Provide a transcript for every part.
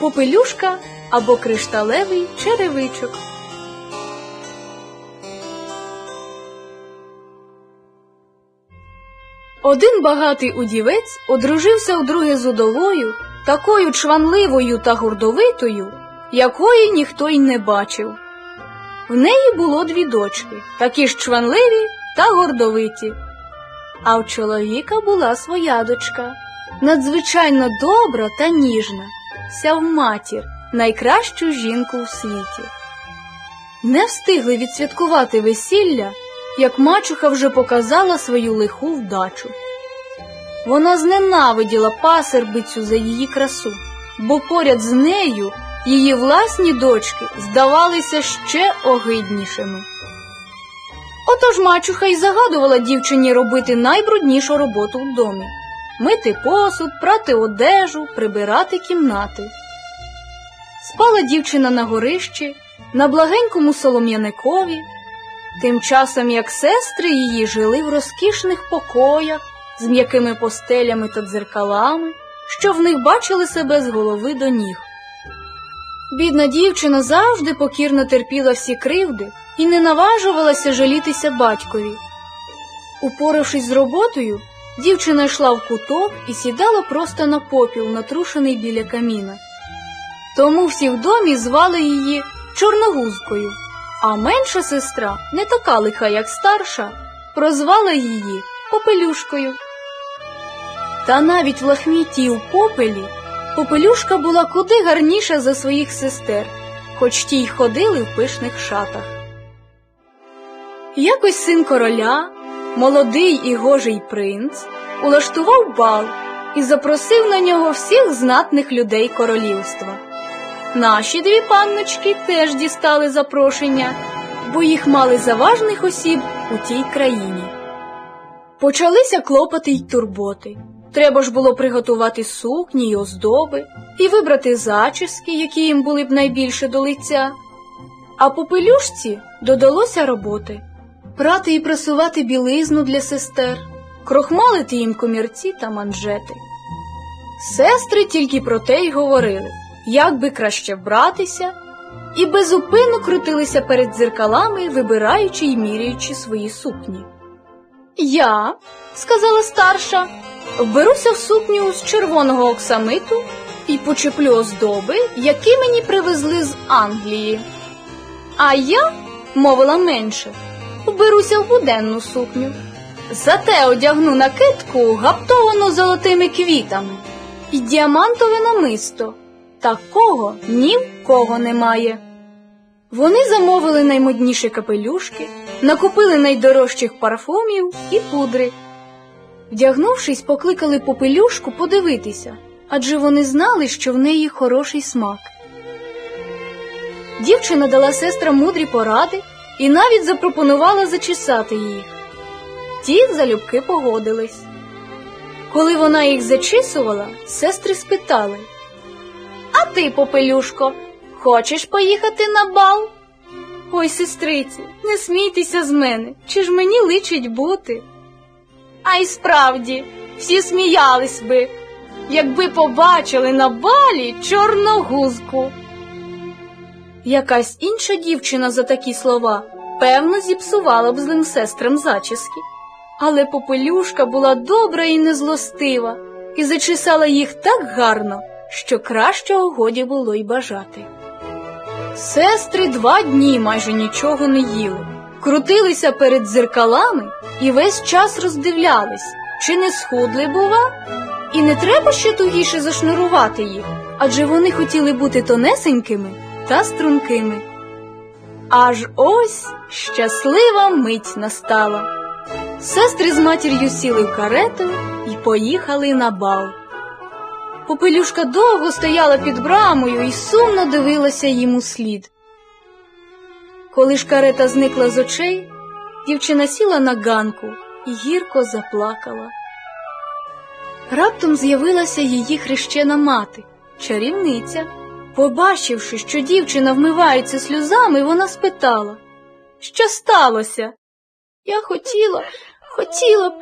попелюшка або кришталевий черевичок. Один багатий удівець одружився вдруге з удовою, такою чванливою та гордовитою, якої ніхто й не бачив. В неї було дві дочки, такі ж чванливі та гордовиті. А в чоловіка була своя дочка, надзвичайно добра та ніжна, ся в матір, найкращу жінку у світі. Не встигли відсвяткувати весілля, як мачуха вже показала свою лиху вдачу. Вона зненавиділа пасербицю за її красу, бо поряд з нею її власні дочки здавалися ще огиднішими. Отож мачуха й загадувала дівчині робити найбруднішу роботу в домі мити посуд, прати одежу, прибирати кімнати. Спала дівчина на горищі, на благенькому солом'яникові, тим часом як сестри її жили в розкішних покоях з м'якими постелями та дзеркалами, що в них бачили себе з голови до ніг. Бідна дівчина завжди покірно терпіла всі кривди і не наважувалася жалітися батькові. Упоравшись з роботою, дівчина йшла в куток і сідала просто на попіл, натрушений біля каміна. Тому всі в домі звали її Чорногузкою, а менша сестра, не така лиха, як старша, прозвала її Попелюшкою. Та навіть в лахміті у попелі Попелюшка була куди гарніша за своїх сестер, хоч ті й ходили в пишних шатах. Якось син короля, молодий і гожий принц, улаштував бал і запросив на нього всіх знатних людей королівства. Наші дві панночки теж дістали запрошення, бо їх мали заважних осіб у тій країні. Почалися клопоти й турботи. Треба ж було приготувати сукні й оздоби і вибрати зачіски, які їм були б найбільше до лиця. А попелюшці додалося роботи прати і прасувати білизну для сестер, крохмалити їм комірці та манжети. Сестри тільки про те й говорили, як би краще вбратися, і безупинно крутилися перед дзеркалами, вибираючи й міряючи свої сукні. Я, сказала старша, вберуся в сукню з червоного оксамиту і почеплю оздоби, які мені привезли з Англії. А я, мовила менше, вберуся в буденну сукню. Зате одягну накидку, гаптовану золотими квітами, і діамантове намисто. Такого ні в кого немає. Вони замовили наймодніші капелюшки, накупили найдорожчих парфумів і пудри. Вдягнувшись, покликали попелюшку подивитися, адже вони знали, що в неї хороший смак. Дівчина дала сестрам мудрі поради і навіть запропонувала зачесати їх. Ті залюбки погодились. Коли вона їх зачісувала, сестри спитали А ти, попелюшко, хочеш поїхати на бал? Ой, сестриці, не смійтеся з мене, чи ж мені личить бути? А й справді, всі сміялись би, якби побачили на балі чорногузку. Якась інша дівчина за такі слова певно зіпсувала б злим сестрам зачіски. Але попелюшка була добра і незлостива, і зачесала їх так гарно, що кращого годі було й бажати. Сестри два дні майже нічого не їли, крутилися перед дзеркалами і весь час роздивлялись, чи не схудли, бува, і не треба ще тугіше зашнурувати їх, адже вони хотіли бути тонесенькими та стрункими. Аж ось щаслива мить настала. Сестри з матір'ю сіли в карету і поїхали на бал. Попелюшка довго стояла під брамою і сумно дивилася їм у слід. Коли ж карета зникла з очей, дівчина сіла на ганку і гірко заплакала. Раптом з'явилася її хрещена мати, чарівниця. Побачивши, що дівчина вмивається сльозами, вона спитала, що сталося? Я хотіла, хотіла б,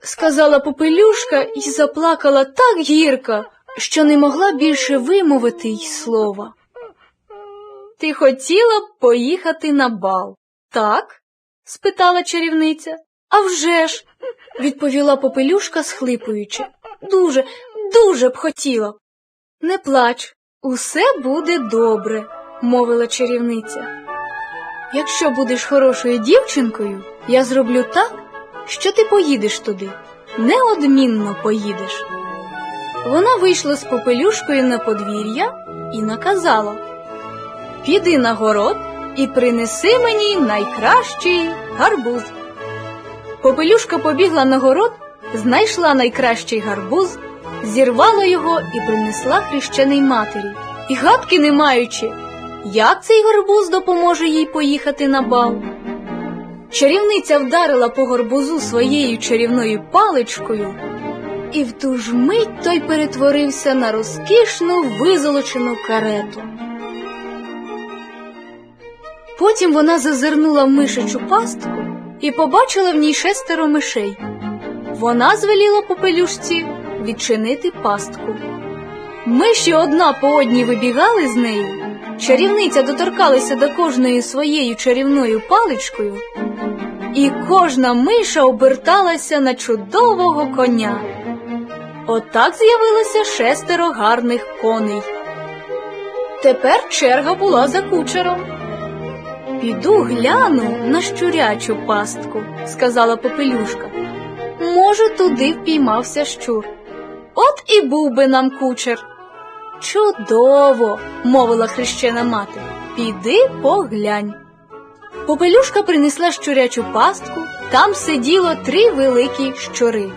сказала попелюшка і заплакала так гірко, що не могла більше вимовити й слова. Ти хотіла б поїхати на бал, так? спитала чарівниця. «А вже ж!» – відповіла попелюшка, схлипуючи. Дуже, дуже б хотіла. Не плач, усе буде добре, мовила чарівниця. Якщо будеш хорошою дівчинкою, я зроблю так, що ти поїдеш туди, неодмінно поїдеш. Вона вийшла з попелюшкою на подвір'я і наказала Піди на город і принеси мені найкращий гарбуз. Попелюшка побігла на город, знайшла найкращий гарбуз, зірвала його і принесла хрещеній матері. І гадки не маючи, як цей гарбуз допоможе їй поїхати на бал. Чарівниця вдарила по гарбузу своєю чарівною паличкою, і в ту ж мить той перетворився на розкішну визолочену карету. Потім вона зазирнула в мишечу пастку і побачила в ній шестеро мишей. Вона звеліла попелюшці відчинити пастку. Миші одна по одній вибігали з неї. Чарівниця доторкалася до кожної своєю чарівною паличкою, і кожна миша оберталася на чудового коня. Отак з'явилося шестеро гарних коней. Тепер черга була за кучером. Піду гляну на щурячу пастку, сказала попелюшка. Може, туди впіймався щур. От і був би нам кучер. Чудово, мовила хрещена мати. Піди поглянь. Попелюшка принесла щурячу пастку, там сиділо три великі щури.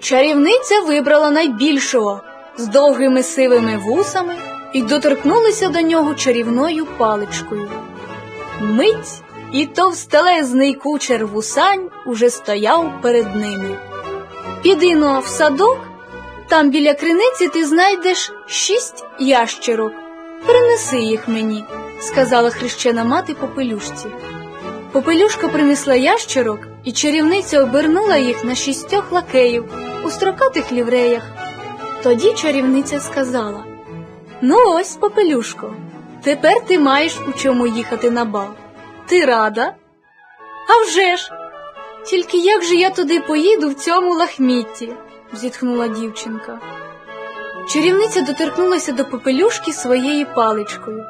Чарівниця вибрала найбільшого з довгими сивими вусами і доторкнулася до нього чарівною паличкою. Мить і товстелезний кучер вусань уже стояв перед ними. Піди но в садок, там біля криниці ти знайдеш шість ящерок. Принеси їх мені, сказала хрещена мати попелюшці. Попелюшка принесла ящерок, і чарівниця обернула їх на шістьох лакеїв у строкатих лівреях. Тоді чарівниця сказала Ну ось, попелюшко, тепер ти маєш у чому їхати на бал. Ти рада? «А вже ж! Тільки як же я туди поїду в цьому лахмітті? Зітхнула дівчинка. Чарівниця доторкнулася до попелюшки своєю паличкою,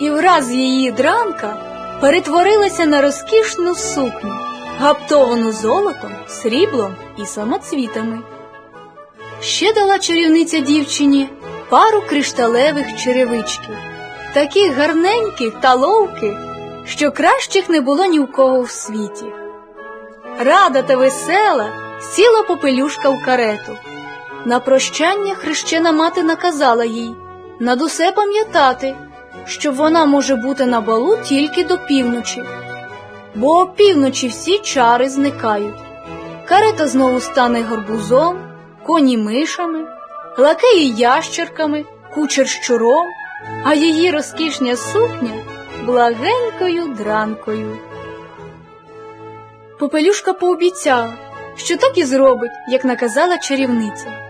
і враз її дранка перетворилася на розкішну сукню, гаптовану золотом, сріблом і самоцвітами. Ще дала чарівниця дівчині пару кришталевих черевичків, таких гарненьких та ловких, що кращих не було ні в кого в світі. Рада та весела сіла попелюшка в карету. На прощання хрещена мати наказала їй над усе пам'ятати, що вона може бути на балу тільки до півночі, бо опівночі всі чари зникають. Карета знову стане гарбузом, коні мишами, лакеї ящерками, кучер щуром, а її розкішня сукня благенькою дранкою. Попелюшка пообіцяла, що так і зробить, як наказала чарівниця.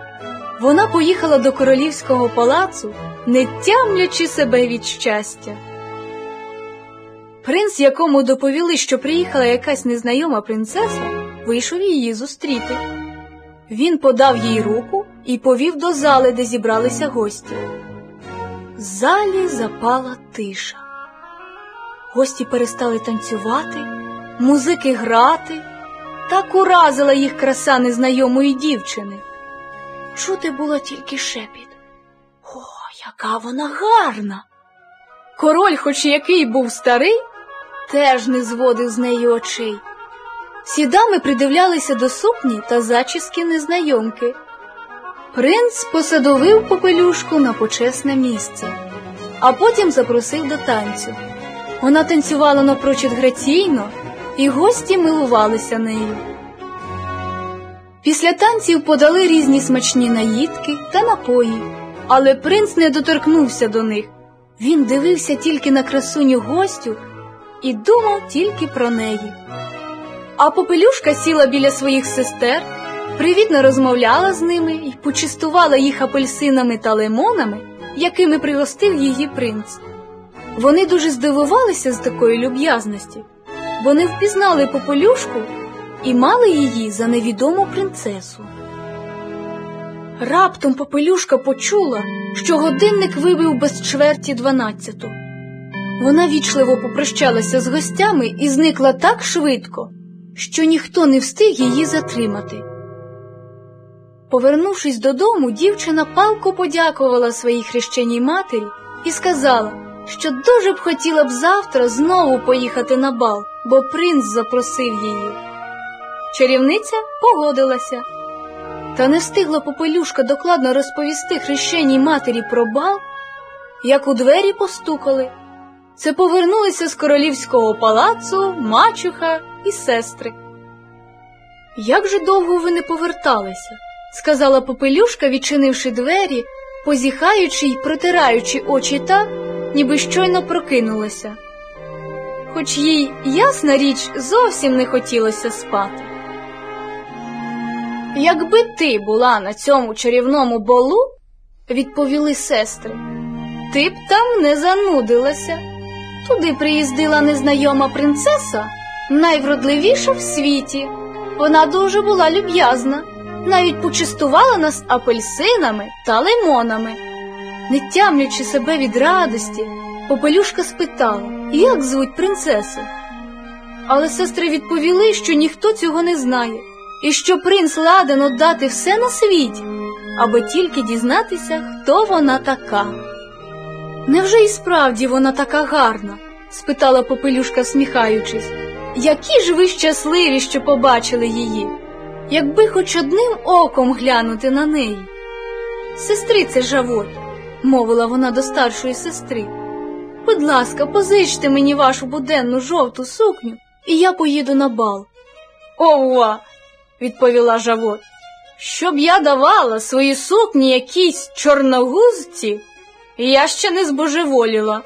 Вона поїхала до королівського палацу, не тямлячи себе від щастя. Принц, якому доповіли, що приїхала якась незнайома принцеса, вийшов її зустріти. Він подав їй руку і повів до зали, де зібралися гості. В залі запала тиша. Гості перестали танцювати, музики грати, так уразила їх краса незнайомої дівчини. Чути було тільки шепіт. О, яка вона гарна! Король, хоч який був старий, теж не зводив з неї очей. Всі дами придивлялися до сукні та зачіски незнайомки. Принц посадовив попелюшку на почесне місце, а потім запросив до танцю. Вона танцювала напрочуд граційно, і гості милувалися нею. Після танців подали різні смачні наїдки та напої, але принц не доторкнувся до них. Він дивився тільки на красуню гостю і думав тільки про неї. А попелюшка сіла біля своїх сестер, привітно розмовляла з ними і почастувала їх апельсинами та лимонами, якими пригостив її принц. Вони дуже здивувалися з такої люб'язності, бо не впізнали попелюшку і мали її за невідому принцесу. Раптом попелюшка почула, що годинник вибив без чверті дванадцяту. Вона вічливо попрощалася з гостями і зникла так швидко, що ніхто не встиг її затримати. Повернувшись додому, дівчина палко подякувала своїй хрещеній матері і сказала, що дуже б хотіла б завтра знову поїхати на бал, бо принц запросив її. Чарівниця погодилася. Та не встигла попелюшка докладно розповісти хрещеній матері про бал, як у двері постукали. Це повернулися з королівського палацу мачуха і сестри. Як же довго ви не поверталися? сказала попелюшка, відчинивши двері, позіхаючи й протираючи очі так, ніби щойно прокинулася. Хоч їй, ясна річ, зовсім не хотілося спати. Якби ти була на цьому чарівному болу, відповіли сестри, ти б там не занудилася. Туди приїздила незнайома принцеса, найвродливіша в світі. Вона дуже була люб'язна, навіть почастувала нас апельсинами та лимонами. Не тямлячи себе від радості, попелюшка спитала, як звуть принцесу. Але сестри відповіли, що ніхто цього не знає, і що принц ладен отдати все на світі, аби тільки дізнатися, хто вона така. Невже і справді вона така гарна? спитала попелюшка, сміхаючись. Які ж ви щасливі, що побачили її, якби хоч одним оком глянути на неї. Сестрице Жавот, мовила вона до старшої сестри. Будь ласка, позичте мені вашу буденну жовту сукню, і я поїду на бал. Ова, відповіла Жавот. Щоб я давала свої сукні якійсь чорногузці, я ще не збожеволіла.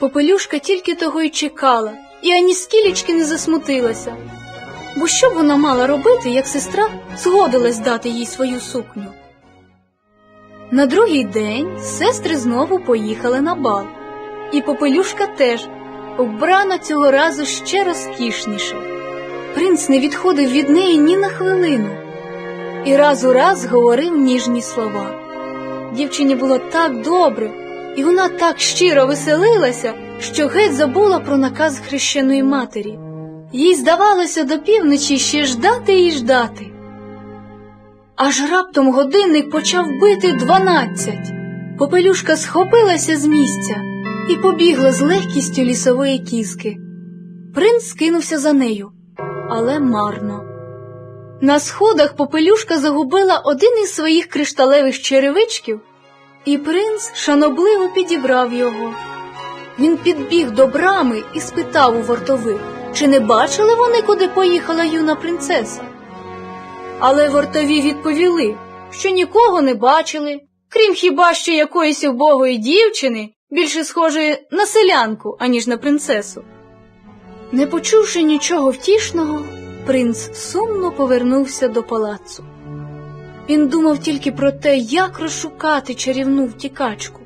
Попелюшка тільки того й чекала, і ані скілечки не засмутилася. Бо що б вона мала робити, як сестра згодилась дати їй свою сукню? На другий день сестри знову поїхали на бал, і попелюшка теж вбрана цього разу ще розкішніше. Принц не відходив від неї ні на хвилину і раз у раз говорив ніжні слова. Дівчині було так добре, і вона так щиро веселилася, що геть забула про наказ хрещеної матері. Їй здавалося до півночі ще ждати і ждати. Аж раптом годинник почав бити дванадцять. Попелюшка схопилася з місця і побігла з легкістю лісової кіски. Принц скинувся за нею, але марно. На сходах попелюшка загубила один із своїх кришталевих черевичків, і принц шанобливо підібрав його. Він підбіг до брами і спитав у вартових, чи не бачили вони, куди поїхала юна принцеса. Але вартові відповіли, що нікого не бачили, крім хіба що якоїсь убогої дівчини, більше схожої на селянку, аніж на принцесу. Не почувши нічого втішного, принц сумно повернувся до палацу. Він думав тільки про те, як розшукати чарівну втікачку.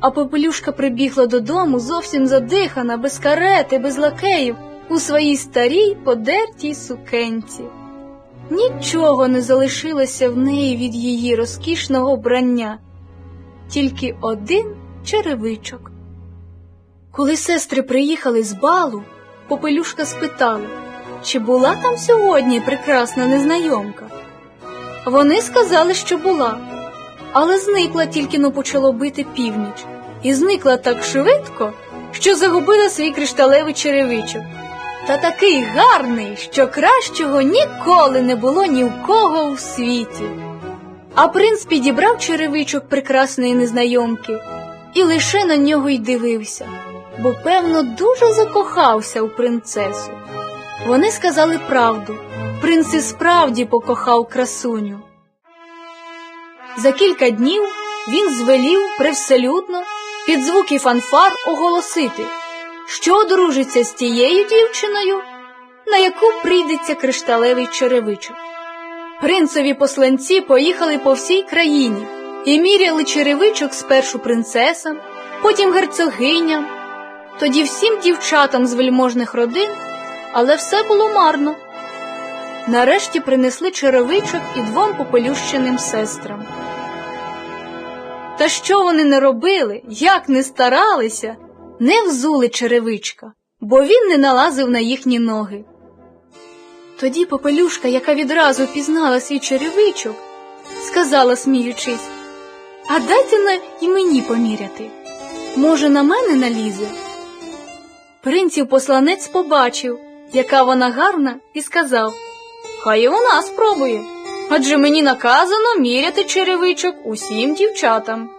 А попелюшка прибігла додому зовсім задихана, без карети, без лакеїв, у своїй старій подертій сукенці. Нічого не залишилося в неї від її розкішного брання, тільки один черевичок. Коли сестри приїхали з балу, попелюшка спитала, чи була там сьогодні прекрасна незнайомка. Вони сказали, що була, але зникла тільки но почало бити північ, і зникла так швидко, що загубила свій кришталевий черевичок. Та такий гарний, що кращого ніколи не було ні в кого у світі. А принц підібрав черевичок прекрасної незнайомки і лише на нього й дивився, бо, певно, дуже закохався у принцесу. Вони сказали правду принц і справді покохав красуню. За кілька днів він звелів привселюдно під звуки фанфар оголосити, що одружиться з тією дівчиною, на яку прийдеться кришталевий черевичок. Принцеві посланці поїхали по всій країні і міряли черевичок спершу принцесам, потім герцогиням, тоді всім дівчатам з вельможних родин, але все було марно. Нарешті принесли черевичок і двом попелющеним сестрам. Та що вони не робили, як не старалися, не взули черевичка, бо він не налазив на їхні ноги. Тоді попелюшка, яка відразу пізнала свій черевичок, сказала, сміючись, а дайте на і мені поміряти. Може, на мене налізе? Принців посланець побачив, яка вона гарна, і сказав Хай і вона спробує, адже мені наказано міряти черевичок усім дівчатам.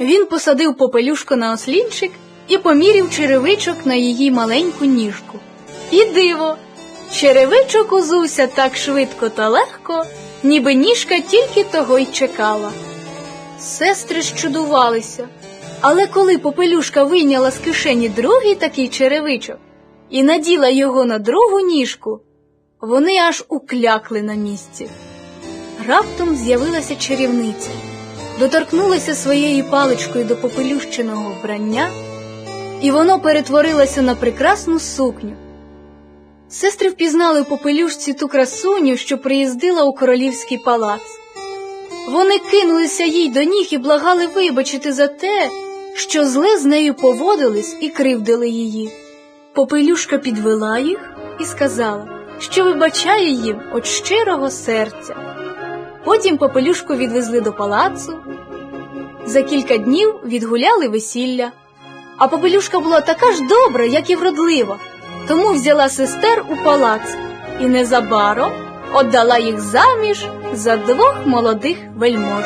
Він посадив попелюшку на ослінчик і поміряв черевичок на її маленьку ніжку. І диво! Черевичок узувся так швидко та легко, ніби ніжка тільки того й чекала. Сестри щудувалися, але коли попелюшка вийняла з кишені другий такий черевичок і наділа його на другу ніжку, вони аж уклякли на місці. Раптом з'явилася чарівниця, доторкнулася своєю паличкою до попелющеного вбрання, і воно перетворилося на прекрасну сукню. Сестри впізнали попелюшці ту красуню, що приїздила у королівський палац. Вони кинулися їй до ніг і благали вибачити за те, що зле з нею поводились і кривдили її. Попелюшка підвела їх і сказала, що вибачає їм від щирого серця. Потім попелюшку відвезли до палацу. За кілька днів відгуляли весілля. А попелюшка була така ж добра, як і вродлива, тому взяла сестер у палац і незабаром отдала їх заміж за двох молодих вельмож.